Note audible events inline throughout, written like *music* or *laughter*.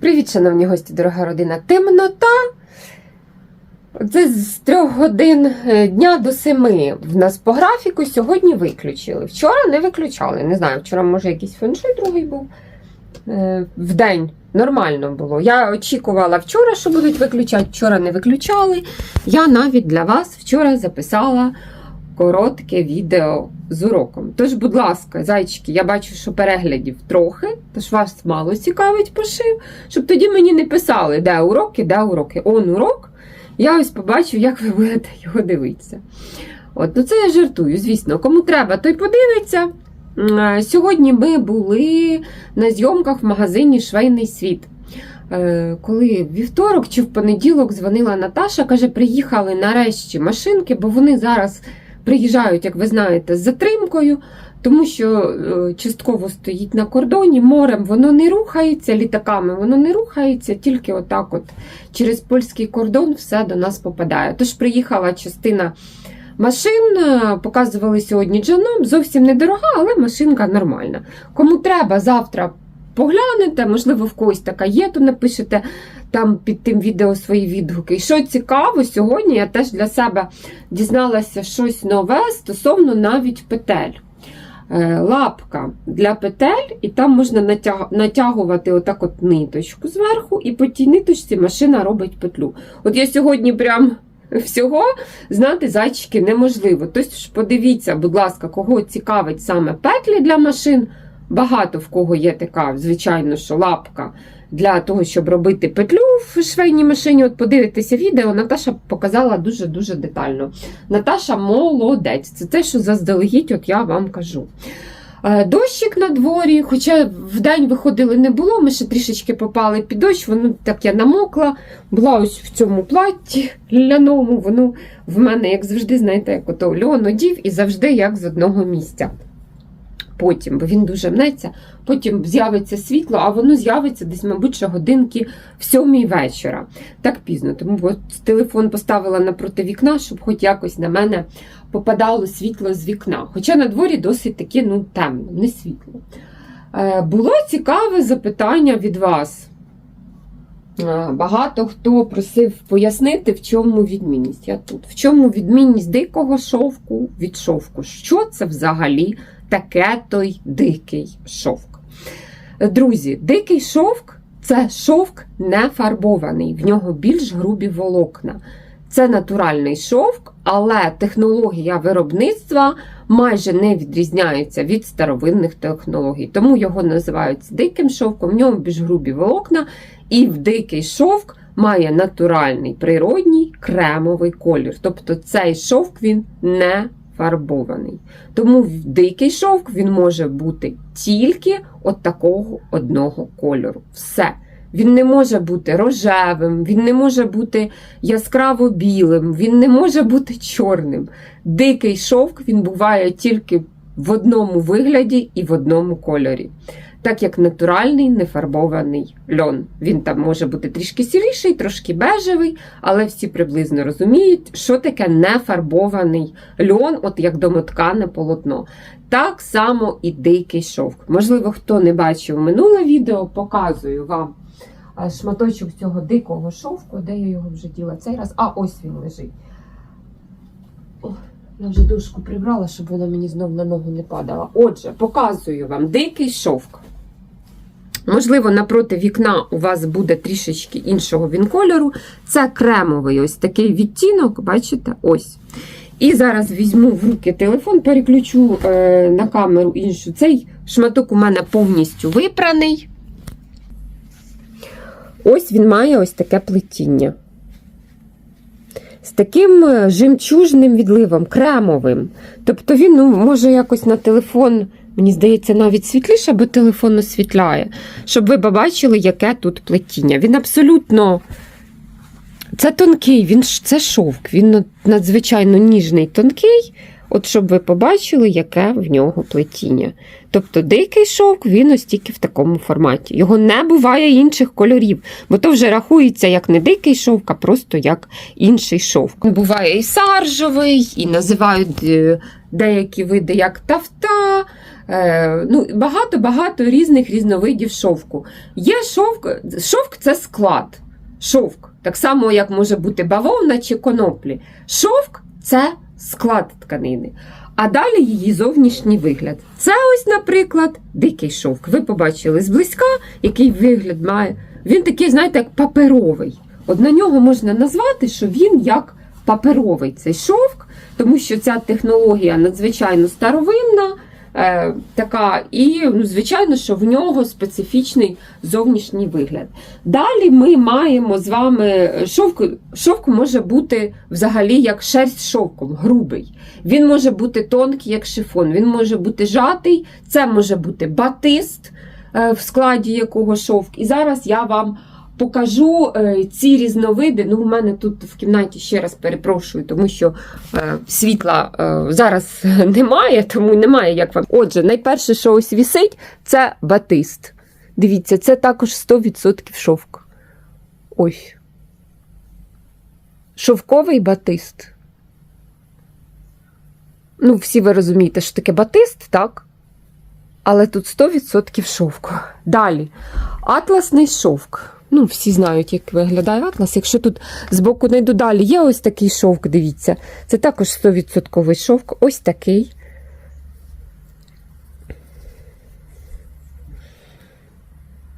Привіт, шановні гості, дорога родина. Темнота. Це з трьох годин е, дня до семи в нас по графіку сьогодні виключили. Вчора не виключали. Не знаю, вчора, може, якийсь феншуй другий був. Е, В день нормально було. Я очікувала вчора, що будуть виключати. Вчора не виключали. Я навіть для вас вчора записала коротке відео з уроком. Тож, будь ласка, зайчики, я бачу, що переглядів трохи, тож вас мало цікавить пошив, щоб тоді мені не писали, де уроки, де уроки. Он урок. Я ось побачу, як ви будете *laughs* його дивитися. От, ну це я жартую, звісно. Кому треба, той подивиться. Е, Сьогодні ми були на зйомках в магазині Швейний світ. Е, Коли вівторок чи в понеділок дзвонила Наташа, каже, приїхали нарешті машинки, бо вони зараз приїжджають, як ви знаєте, з затримкою, тому що е, частково стоїть на кордоні, морем воно не рухається, літаками воно не рухається, тільки отак от через польський кордон все до нас попадає. Тож приїхала частина машин, е, показували сьогодні джаном, зовсім недорога, але машинка нормальна. Кому треба завтра. Поглянете, можливо, в когось така є, то напишете там під тим відео свої відгуки. І що цікаво, сьогодні я теж для себе дізналася щось нове стосовно навіть петель. Е, Лапка для петель, і там можна натяг- натягувати отак от ниточку зверху, і по тій ниточці машина робить петлю. От я сьогодні прям *laughs* всього знати зайчики неможливо. Тобто подивіться, будь ласка, кого цікавить саме петлі для машин. Багато в кого є така, звичайно, що лапка для того, щоб робити петлю в швейній машині. От подивитися відео, Наташа показала дуже-дуже детально. Наташа молодець. Це те, що заздалегідь, от я вам кажу. Е, Дощик на дворі, хоча в день виходили не було, ми ще трішечки попали під дощ, воно так я намокла, була ось в цьому платі ляному, воно в мене, як завжди, знаєте, як ото льон одів і завжди як з одного місця. Потім, бо він дуже мнеться, потім з'явиться світло, а воно з'явиться десь, мабуть, що годинки в сьомій вечора. Так пізно. Тому от телефон поставила напроти вікна, щоб хоч якось на мене попадало світло з вікна. Хоча на дворі досить таки ну, темно, не світло. Е, було цікаве запитання від вас. Е, Багато хто просив пояснити, в чому відмінність. Я тут. В чому відмінність дикого шовку від шовку? Що це взагалі таке той дикий шовк? Друзі, дикий шовк це шовк не фарбований, в нього більш грубі волокна. Це натуральний шовк, але технологія виробництва майже не відрізняється від старовинних технологій. Тому його називають диким шовком, в ньому більш грубі волокна, і в дикий шовк має натуральний природній кремовий колір. Тобто цей шовк він не фарбований. Тому дикий шовк він може бути тільки от такого одного кольору. Все. Він не може бути рожевим, він не може бути яскраво білим, він не може бути чорним. Дикий шовк він буває тільки в одному вигляді і в одному кольорі. Так як натуральний нефарбований льон. Він там може бути трішки сіріший, трошки бежевий, але всі приблизно розуміють, що таке нефарбований льон, от як домоткане полотно. Так само і дикий шовк. Можливо, хто не бачив минуле відео, показую вам шматочок цього дикого шовку, де я його вже діла цей раз. А, ось він лежить. Я вже дужку прибрала, щоб вона мені знов на ногу не падала. Отже, показую вам дикий шовк. Можливо, напроти вікна у вас буде трішечки іншого він кольору. Це кремовий ось такий відтінок, бачите? Ось. І зараз візьму в руки телефон, переключу е, на камеру іншу. Цей шматок у мене повністю випраний. Ось він має ось таке плетіння. З таким е, жемчужним відливом, кремовим. Тобто він ну, може якось на телефон, мені здається, навіть світліше, бо телефон освітляє, щоб ви побачили, яке тут плетіння. Він абсолютно. Це тонкий, він, це шовк, він надзвичайно ніжний, тонкий. От щоб ви побачили, яке в нього плетіння. Тобто дикий шовк, він ось тільки в такому форматі. Його не буває інших кольорів, бо то вже рахується як не дикий шовк, а просто як інший шовк. Буває і саржовий, і називають е, деякі види як тафта, Е, ну, багато-багато різних різновидів шовку. Є шовк, шовк це склад. Шовк, так само, як може бути бавовна чи коноплі. Шовк це склад тканини. А далі її зовнішній вигляд. Це ось, наприклад, дикий шовк. Ви побачили зблизька, який вигляд має. Він такий, знаєте, як паперовий. От на нього можна назвати, що він як паперовий цей шовк, тому що ця технологія надзвичайно старовинна. Е, така, і, ну, звичайно, що в нього специфічний зовнішній вигляд. Далі ми маємо з вами шовк, шовк може бути взагалі як шерсть шовком, грубий. Він може бути тонкий, як шифон, він може бути жатий, це може бути батист, е, в складі якого шовк. І зараз я вам покажу е, ці різновиди. Ну, у мене тут в кімнаті ще раз перепрошую, тому що е, світла е, зараз *laughs* немає, тому немає як вам. Отже, найперше, що ось вісить, це батист. Дивіться, це також 100% шовк. Ось. Шовковий батист. Ну, всі ви розумієте, що таке батист, так? Але тут 100% шовку. Далі. Атласний шовк. Ну, всі знають, як виглядає атлас. Якщо тут збоку не йду далі, є ось такий шовк, дивіться. Це також 100% шовк. Ось такий.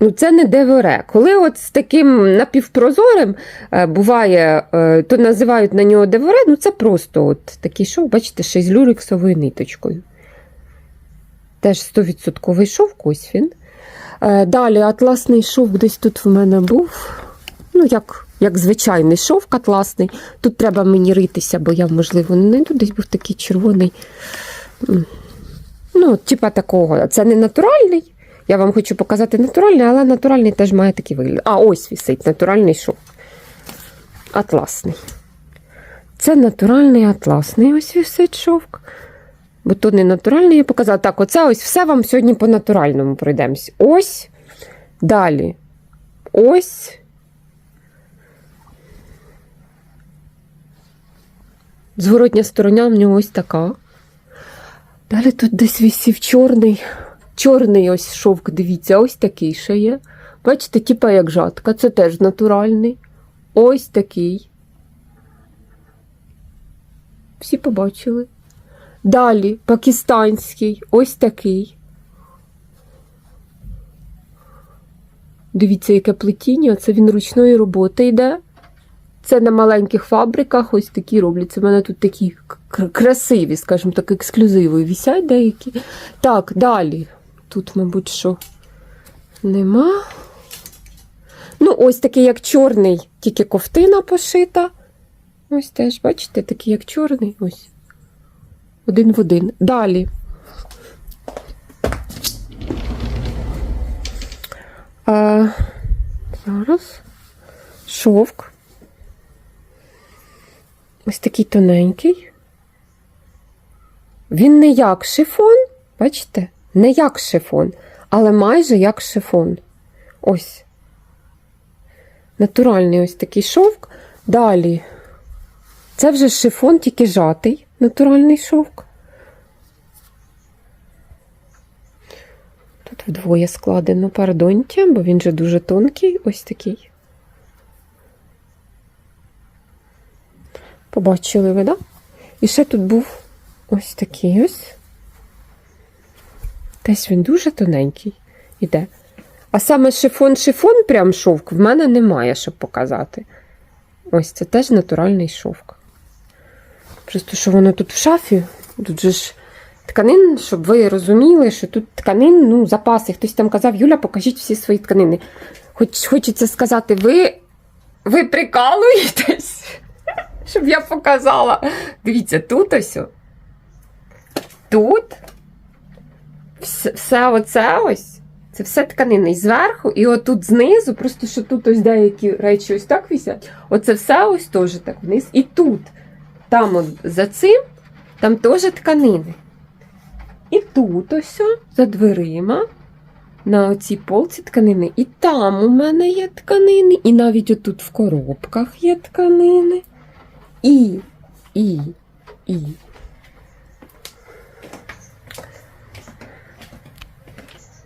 Ну, це не девере. Коли от з таким напівпрозорим е, буває, е, то називають на нього девере, ну це просто от такий шовк, бачите, ще з люрексовою ниточкою. Теж 100% шовк, ось він. Е, Далі атласний шовк десь тут в мене був. Ну, як, як звичайний шовк атласний. Тут треба мені ритися, бо я, можливо, не знайду. Десь був такий червоний. Ну, типа такого. Це не натуральний. Я вам хочу показати натуральний, але натуральний теж має такий вигляд. А, ось вісить, натуральний шовк. Атласний. Це натуральний атласний ось висить шовк. Бо то не натуральний, я показала. Так, оце ось все вам сьогодні по натуральному пройдемось. Ось. Далі. Ось. Зворотня сторона в нього ось така. Далі тут десь висів чорний. Чорний ось шовк, дивіться, ось такий ще є. Бачите, типа як жатка, це теж натуральний. Ось такий. Всі побачили. Далі пакистанський, ось такий. Дивіться, яке плетіння, це він ручної роботи йде. Це на маленьких фабриках ось такі робляться. У мене тут такі красиві, скажімо так, ексклюзиви вісять деякі. Так, далі. Тут, мабуть, що нема. Ну, ось такий, як чорний, тільки ковтина пошита. Ось теж, бачите, такий, як чорний. Ось. Один в один. Далі. А, зараз. Шовк. Ось такий тоненький. Він не як шифон, бачите? Не як шифон, але майже як шифон. Ось. Натуральний ось такий шовк. Далі. Це вже шифон, тільки жатий, натуральний шовк. Тут вдвоє складено пардоньте, бо він же дуже тонкий, ось такий. Побачили ви, да? І ще тут був ось такий ось. Десь він дуже тоненький іде. А саме шифон-шифон, прям шовк, в мене немає, щоб показати. Ось це теж натуральний шовк. Просто що воно тут в шафі, тут же ж тканин, щоб ви розуміли, що тут тканин, ну, запаси. Хтось там казав, Юля, покажіть всі свої тканини. Хоч хочеться сказати, ви, ви прикалуєтесь, *laughs* щоб я показала. Дивіться, тут ось. Тут все, оце ось. Це все тканини і зверху, і отут знизу, просто що тут ось деякі речі ось так висять. Оце все ось теж так вниз. І тут, там от за цим, там теж тканини. І тут ось за дверима, на оцій полці тканини. І там у мене є тканини, і навіть отут в коробках є тканини. І, і, і.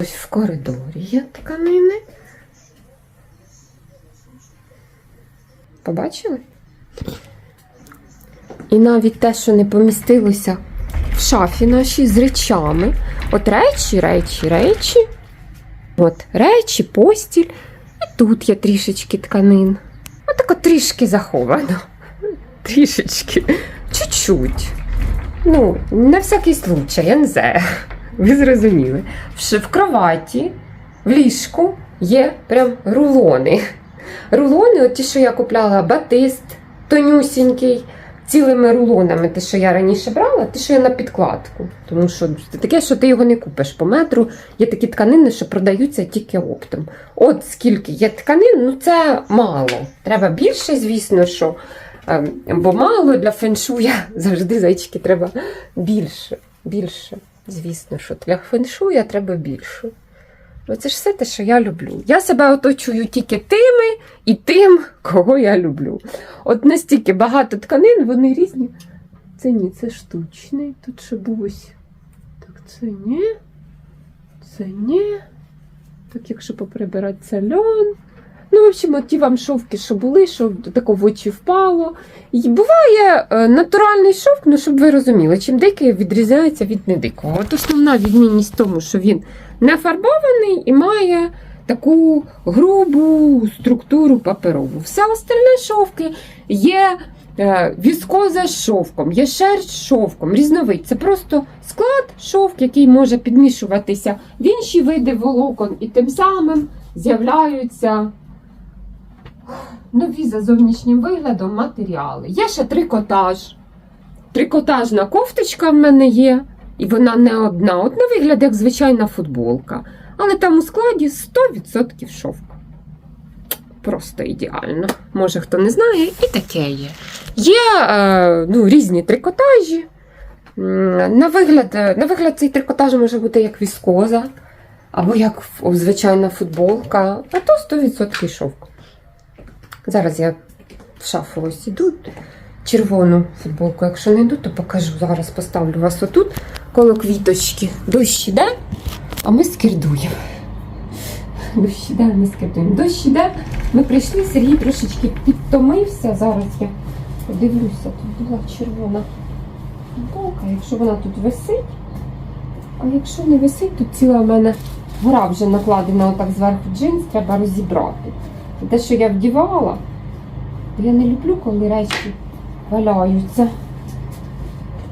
Ось в коридорі є тканини. Побачили? І навіть те, що не помістилося в шафі нашій з речами. От речі, речі, речі. От речі, постіль. І тут є трішечки тканин. Отако трішки заховано. Трішечки. Чуть-чуть. Ну, на всякий случай, я. Ви зрозуміли. В кроваті, в ліжку є прям рулони. Рулони, от ті, що я купляла, батист, тонюсінький, цілими рулонами, те, що я раніше брала, те, що я на підкладку. Тому що таке, що ти його не купиш по метру. Є такі тканини, що продаються тільки оптом. От скільки є тканин, ну це мало. Треба більше, звісно, що. Ем, Бо мало для феншуя завжди зайчики треба більше. Більше. Звісно, що для феншуя треба більше. Оце ж все те, що я люблю. Я себе оточую тільки тими і тим, кого я люблю. От настільки багато тканин, вони різні. Це ні, це штучний. Тут ще був ось. Так, це ні. Це ні. Так, якщо поприбирати, це льон. Ну, в общем, ті вам шовки, що були, що тако в очі впало. І буває е, натуральний шовк, ну щоб ви розуміли, чим дикий відрізняється від недикого. От основна відмінність в тому, що він не фарбований і має таку грубу структуру паперову. Все остальне шовки є е, віскоза з шовком, є шерсть з шовком, різновид. Це просто склад шовк, який може підмішуватися в інші види волокон, і тим самим з'являються нові за зовнішнім виглядом матеріали. Є ще трикотаж. Трикотажна кофточка в мене є, і вона не одна. От на вигляд, як звичайна футболка. Але там у складі 100% шовку. Просто ідеально. Може, хто не знає, і таке є. Є е, ну, різні трикотажі. На вигляд, е, на вигляд цей трикотаж може бути як віскоза, або як звичайна футболка, а то 100% шовк. Зараз я в шафу ось іду. Червону футболку, якщо не йду, то покажу. Зараз поставлю вас отут коло квіточки. Дощ іде, а ми скирдуємо. Дощ іде, ми скирдуємо. Дощ іде. Ми прийшли, Сергій трошечки підтомився. Зараз я подивлюся, тут була червона футболка, якщо вона тут висить. А якщо не висить, тут ціла в мене гора вже накладена отак зверху джинс, треба розібрати. Те, що я вдівала, то я не люблю, коли речі валяються.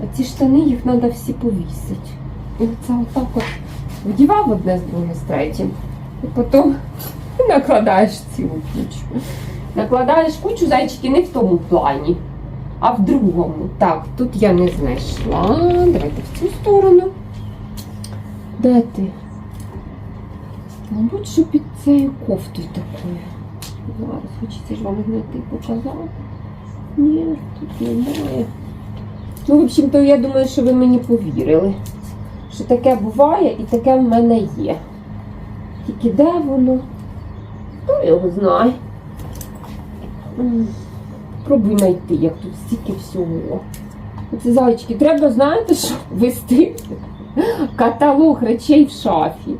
А ці штани їх треба всі повісити. І це отак от вдівав одне з друге з третім. І потім *laughs* накладаєш цілу кучу. Накладаєш кучу зайчики не в тому плані, а в другому. Так, тут я не знайшла. Давайте в цю сторону. Де ти? Що під цією кофтою такою. Зараз хочеться ж вам знайти показати. Ні, тут немає. Ну, в общем-то, я думаю, що ви мені повірили. Що таке буває і таке в мене є. Тільки де воно? Хто його знає? Пробуй знайти, як тут стільки всього. Оце зайчики, треба, знаєте, що вести каталог речей в шафі.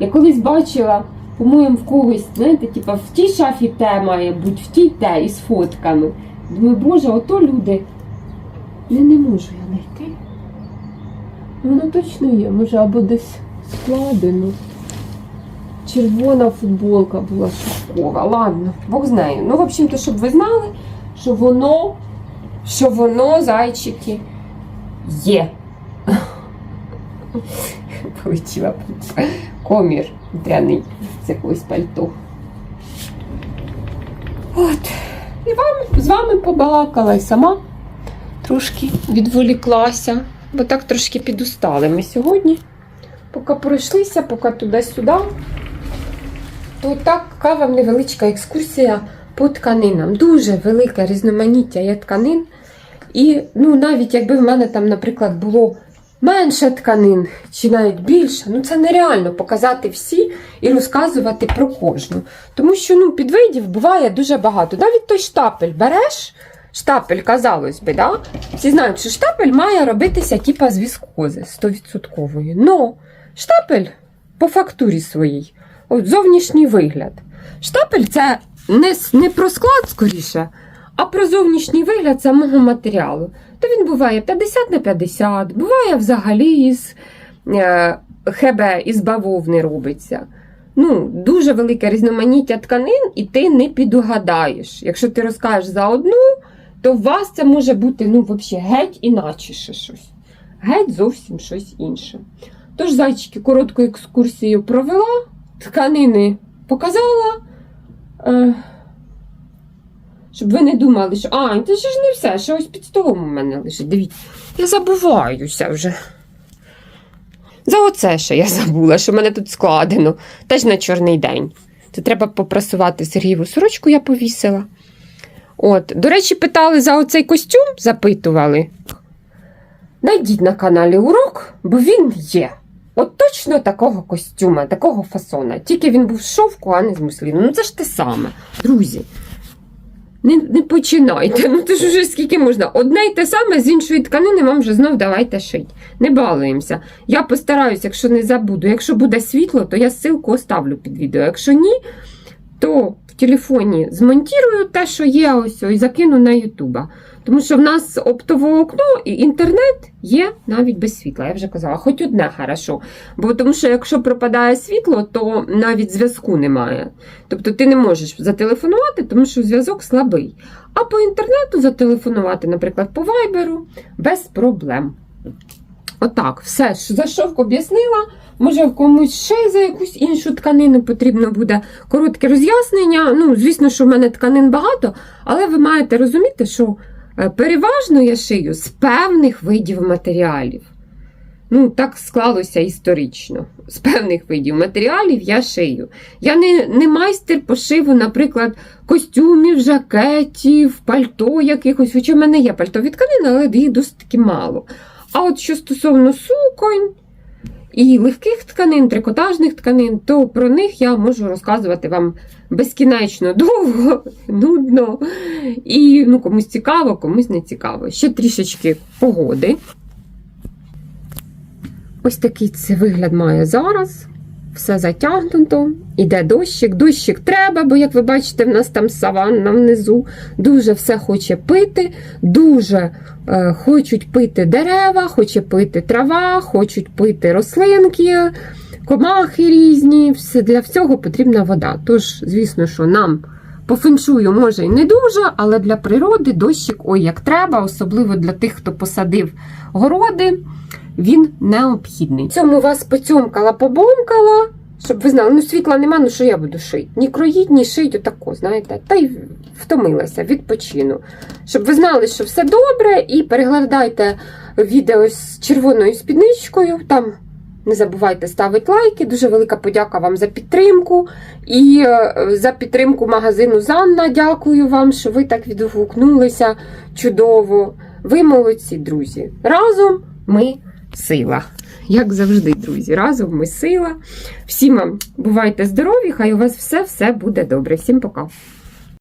Я колись бачила, по-моєму, в когось, знаєте, типа в тій шафі те має бути, в тій те із фотками. Думаю, боже, ото люди. Я не можу я знайти. Воно точно є, може, або десь складено. Червона футболка була шовкова. Ладно, Бог знає. Ну, в общем-то, щоб ви знали, що воно, що воно, зайчики, є. *laughs* Полетіла комір дряний з якогось пальто. От. І вам, з вами побалакала і сама трошки відволіклася, бо так трошки підустали ми сьогодні. Поки пройшлися, поки туди-сюди, то така вам невеличка екскурсія по тканинам. Дуже велике різноманіття є тканин. І ну, навіть якби в мене там, наприклад, було менше тканин чи навіть більше, ну це нереально показати всі і розказувати про кожну. Тому що ну, підвидів буває дуже багато. Навіть той штапель береш, штапель, казалось би, да? всі знають, що штапель має робитися типа з віскози 100%. Но штапель по фактурі своїй. От зовнішній вигляд. Штапель це не, не про склад скоріше, а про зовнішній вигляд самого матеріалу. То він буває 50 на 50, буває взагалі із е, хебе, із бавовни робиться. Ну, дуже велике різноманіття тканин, і ти не підугадаєш. Якщо ти розкажеш за одну, то у вас це може бути ну, взагалі геть іначе ще щось. Геть зовсім щось інше. Тож, зайчики, коротку екскурсію провела, тканини показала. Щоб ви не думали, що а, це ж не все, що ось під столом у мене лежить. Дивіться, я забуваюся вже. За оце ще я забула, що в мене тут складено. Теж на чорний день. Це треба попрасувати Сергієву сорочку, я повісила. От, до речі, питали за оцей костюм, запитували. Найдіть на каналі урок, бо він є. От точно такого костюма, такого фасона. Тільки він був з шовку, а не з мусліну. Ну це ж те саме. Друзі. Не, не починайте. Ну це ж уже скільки можна. Одне й те саме з іншої тканини вам вже знов давайте шить. Не балуємося. Я постараюсь, якщо не забуду. Якщо буде світло, то я ссылку оставлю під відео. Якщо ні, то телефоні змонтірую те, що є ось, і закину на Ютуба. Тому що в нас оптове окно і інтернет є навіть без світла. Я вже казала, хоч одне хорошо. Бо тому що якщо пропадає світло, то навіть зв'язку немає. Тобто ти не можеш зателефонувати, тому що зв'язок слабий. А по інтернету зателефонувати, наприклад, по вайберу, без проблем. Отак, все, що за шовк об'яснила. Може, комусь ще за якусь іншу тканину потрібно буде коротке роз'яснення. Ну, звісно, що в мене тканин багато, але ви маєте розуміти, що е, переважно я шию з певних видів матеріалів. Ну, так склалося історично. З певних видів матеріалів я шию. Я не, не майстер пошиву, наприклад, костюмів, жакетів, пальто якихось. Хоча в мене є пальтові тканини, але їх досить таки мало. А от що стосовно суконь і легких тканин, трикотажних тканин, то про них я можу розказувати вам безкінечно довго, *laughs* нудно. І ну, комусь цікаво, комусь не цікаво. Ще трішечки погоди. Ось такий це вигляд має зараз. Все затягнуто, іде дощик. Дощик треба, бо, як ви бачите, в нас там саванна внизу. Дуже все хоче пити, дуже е, хочуть пити дерева, хоче пити трава, хочуть пити рослинки, комахи різні. Все, для всього потрібна вода. Тож, звісно, що нам по феншую може і не дуже, але для природи дощик ой як треба, особливо для тих, хто посадив городи він необхідний. Цьому вас поцьомкала, побомкала, щоб ви знали, ну світла нема, ну що я буду шити? Ні кроїть, ні шить, отако, знаєте, та й втомилася, відпочину. Щоб ви знали, що все добре, і переглядайте відео з червоною спідничкою. Там не забувайте ставити лайки. Дуже велика подяка вам за підтримку. І е, за підтримку магазину Занна. Дякую вам, що ви так відгукнулися чудово. Ви молодці, друзі. Разом ми сила. Як завжди, друзі, разом ми сила. Всім вам бувайте здорові, хай у вас все-все буде добре. Всім пока.